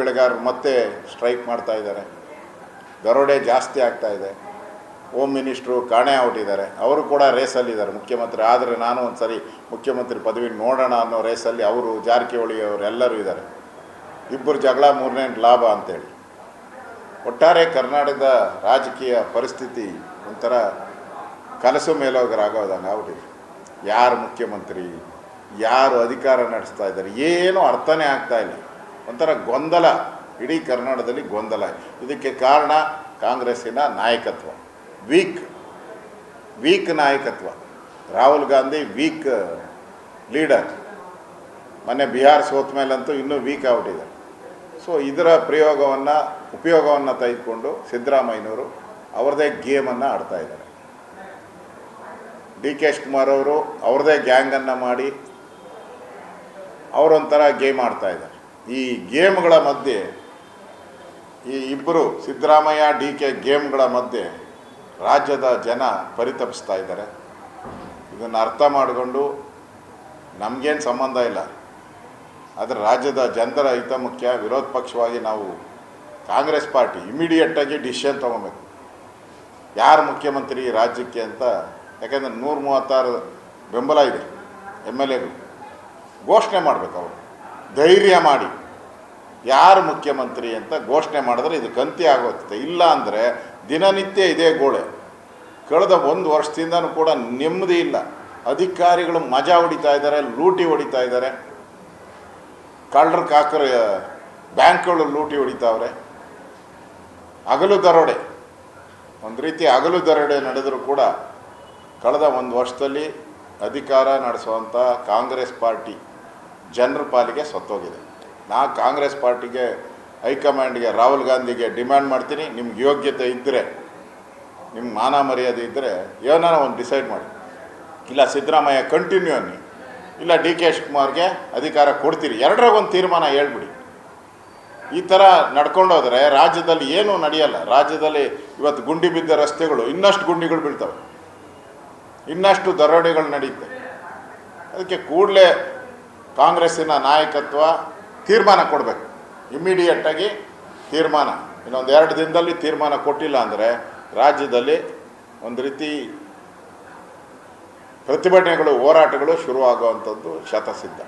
ಬೆಳೆಗಾರರು ಮತ್ತೆ ಸ್ಟ್ರೈಕ್ ಮಾಡ್ತಾ ಇದ್ದಾರೆ. ದರೋಡೆ ಜಾಸ್ತಿ ಆಗ್ತಾ ಇದೆ. ಹೋಮ್ ಮಿನಿಸ್ಟ್ರು ಕಾಣೆ ಔಟಿದ್ದಾರೆ ಅವರು ಕೂಡ ರೇಸಲ್ಲಿದ್ದಾರೆ ಮುಖ್ಯಮಂತ್ರಿ. ಆದರೆ ನಾನು ಒಂದು ಸರಿ ಮುಖ್ಯಮಂತ್ರಿ ಪದವಿ ನೋಡೋಣ ಅನ್ನೋ ರೇಸಲ್ಲಿ ಅವರು ಜಾರಕಿಹೊಳಿ ಅವರು ಎಲ್ಲರೂ ಇದ್ದಾರೆ. ಇಬ್ಬರು ಜಗಳ, ಮೂರನೇ ಲಾಭ ಅಂತೇಳಿ. ಒಟ್ಟಾರೆ ಕರ್ನಾಟಕದ ರಾಜಕೀಯ ಪರಿಸ್ಥಿತಿ ಒಂಥರ ಕನಸು ಮೇಲೋಗರಾಗೋದಂಗೆ ಆಗ್ಬಿಟ್ಟಿದೆ ಯಾರು ಮುಖ್ಯಮಂತ್ರಿ, ಯಾರು ಅಧಿಕಾರ ನಡೆಸ್ತಾ ಇದ್ದಾರೆ, ಏನೂ ಅರ್ಥನೇ ಆಗ್ತಾ ಇಲ್ಲ. ಒಂಥರ ಗೊಂದಲ. ಇಡೀ ಕರ್ನಾಟಕದಲ್ಲಿ ಗೊಂದಲ. ಇದಕ್ಕೆ ಕಾರಣ ಕಾಂಗ್ರೆಸ್ಸಿನ ನಾಯಕತ್ವ. ವೀಕ್. ವೀಕ್ ನಾಯಕತ್ವ. Rahul Gandhi weak leader. ಮೊನ್ನೆ ಬಿಹಾರ್ ಸೋತ ಮೇಲಂತೂ ಇನ್ನೂ ವೀಕ್ ಆಗ್ಬಿಟ್ಟಿದೆ. ಸೊ, ಇದರ ಪ್ರಯೋಗವನ್ನು, ಉಪಯೋಗವನ್ನು ತೆಗೆದುಕೊಂಡು ಸಿದ್ದರಾಮಯ್ಯನವರು ಅವ್ರದ್ದೇ ಗೇಮನ್ನು ಆಡ್ತಾ ಇದ್ದಾರೆ. ಡಿ ಕೆ ಶಿವಕುಮಾರ್ ಅವರು ಅವ್ರದ್ದೇ ಗ್ಯಾಂಗನ್ನು ಮಾಡಿ ಅವರೊಂಥರ ಗೇಮ್ ಆಡ್ತಾ ಇದ್ದಾರೆ. ಈ ಗೇಮ್ಗಳ ಮಧ್ಯೆ ಈ ಇಬ್ಬರು ಸಿದ್ದರಾಮಯ್ಯ, ಡಿ ಕೆ ಗೇಮ್ಗಳ ಮಧ್ಯೆ ರಾಜ್ಯದ ಜನ ಪರಿತಪಿಸ್ತಾ ಇದ್ದಾರೆ. ಇದನ್ನು ಅರ್ಥ ಮಾಡಿಕೊಂಡು ನಮಗೇನು ಸಂಬಂಧ ಇಲ್ಲ. ಆದರೆ ರಾಜ್ಯದ ಜನರ ಹಿತ ಮುಖ್ಯ ವಿರೋಧ ಪಕ್ಷವಾಗಿ ನಾವು ಕಾಂಗ್ರೆಸ್ ಪಾರ್ಟಿ ಇಮಿಡಿಯೇಟಾಗಿ ಡಿಸಿಷನ್ ತೊಗೊಬೇಕು. ಯಾರು ಮುಖ್ಯಮಂತ್ರಿ ರಾಜ್ಯಕ್ಕೆ ಅಂತ, ಯಾಕೆಂದರೆ ನೂರ ಮೂವತ್ತಾರು ಬೆಂಬಲ ಇದೆ, ಎಂ ಎಲ್ ಎಗಳು. ಘೋಷಣೆ ಮಾಡಬೇಕು ಅವರು. ಧೈರ್ಯ ಮಾಡಿ. ಯಾರು ಮುಖ್ಯಮಂತ್ರಿ ಅಂತ ಘೋಷಣೆ ಮಾಡಿದ್ರೆ ಇದು ಕಂತಿ ಆಗೋಗ್ತದೆ. ಇಲ್ಲ ಅಂದರೆ ದಿನನಿತ್ಯ ಇದೇ ಗೋಳೆ. ಕಳೆದ ಒಂದು ವರ್ಷದಿಂದನೂ ಕೂಡ ನೆಮ್ಮದಿ ಇಲ್ಲ. ಅಧಿಕಾರಿಗಳು ಮಜಾ ಹೊಡಿತಾ ಇದ್ದಾರೆ, ಲೂಟಿ ಹೊಡಿತಾ ಇದ್ದಾರೆ. ಕಳ್ಳರ ಕಾಕರ, ಬ್ಯಾಂಕ್ಗಳು ಲೂಟಿ ಹೊಡಿತಾವ್ರೆ. ಹಗಲು ದರೋಡೆ. ಒಂದು ರೀತಿ ಹಗಲು ದರೋಡೆ ನಡೆದರೂ ಕೂಡ ಕಳೆದ ಒಂದು ವರ್ಷದಲ್ಲಿ ಅಧಿಕಾರ ನಡೆಸುವಂಥ ಕಾಂಗ್ರೆಸ್ ಪಾರ್ಟಿ ಜನರ ಪಾಲಿಗೆ ಸತ್ತೋಗಿದೆ. ನಾ ಕಾಂಗ್ರೆಸ್ ಪಾರ್ಟಿಗೆ, ಹೈಕಮಾಂಡ್ಗೆ, ರಾಹುಲ್ ಗಾಂಧಿಗೆ ಡಿಮ್ಯಾಂಡ್ ಮಾಡ್ತೀನಿ. ನಿಮ್ಗೆ ಯೋಗ್ಯತೆ ಇದ್ದರೆ ನಿಮ್ಮ ಮಾನ ಮರ್ಯಾದೆ ಇದ್ದರೆ ಏನಾರ ಒಂದು ಡಿಸೈಡ್ ಮಾಡಿ. ಇಲ್ಲ ಸಿದ್ದರಾಮಯ್ಯ ಕಂಟಿನ್ಯೂ ಅನ್ನಿ, ಇಲ್ಲ ಡಿ ಕೆ ಶಿವಕುಮಾರ್ಗೆ ಅಧಿಕಾರ ಕೊಡ್ತೀರಿ. ಎರಡರಾಗ ಒಂದು ತೀರ್ಮಾನ ಹೇಳ್ಬಿಡಿ. ಈ ಥರ ನಡ್ಕೊಂಡೋದ್ರೆ ರಾಜ್ಯದಲ್ಲಿ ಏನೂ ನಡೆಯಲ್ಲ. ರಾಜ್ಯದಲ್ಲಿ ಇವತ್ತು ಗುಂಡಿ ಬಿದ್ದ ರಸ್ತೆಗಳು, ಇನ್ನಷ್ಟು ಗುಂಡಿಗಳು ಬೀಳ್ತವೆ. ಇನ್ನಷ್ಟು ದರೋಡೆಗಳು ನಡೆಯುತ್ತೆ ಅದಕ್ಕೆ ಕೂಡಲೇ ಕಾಂಗ್ರೆಸ್ಸಿನ ನಾಯಕತ್ವ ತೀರ್ಮಾನ ಕೊಡಬೇಕು. ಇಮ್ಮಿಡಿಯೇಟಾಗಿ ತೀರ್ಮಾನ. ಇನ್ನೊಂದು ಎರಡು ದಿನದಲ್ಲಿ ತೀರ್ಮಾನ ಕೊಟ್ಟಿಲ್ಲ ಅಂದರೆ ರಾಜ್ಯದಲ್ಲಿ ಒಂದು ರೀತಿ ಪ್ರತಿಭಟನೆಗಳು, ಹೋರಾಟಗಳು ಶುರುವಾಗುವಂಥದ್ದು ಶತಸಿದ್ಧ.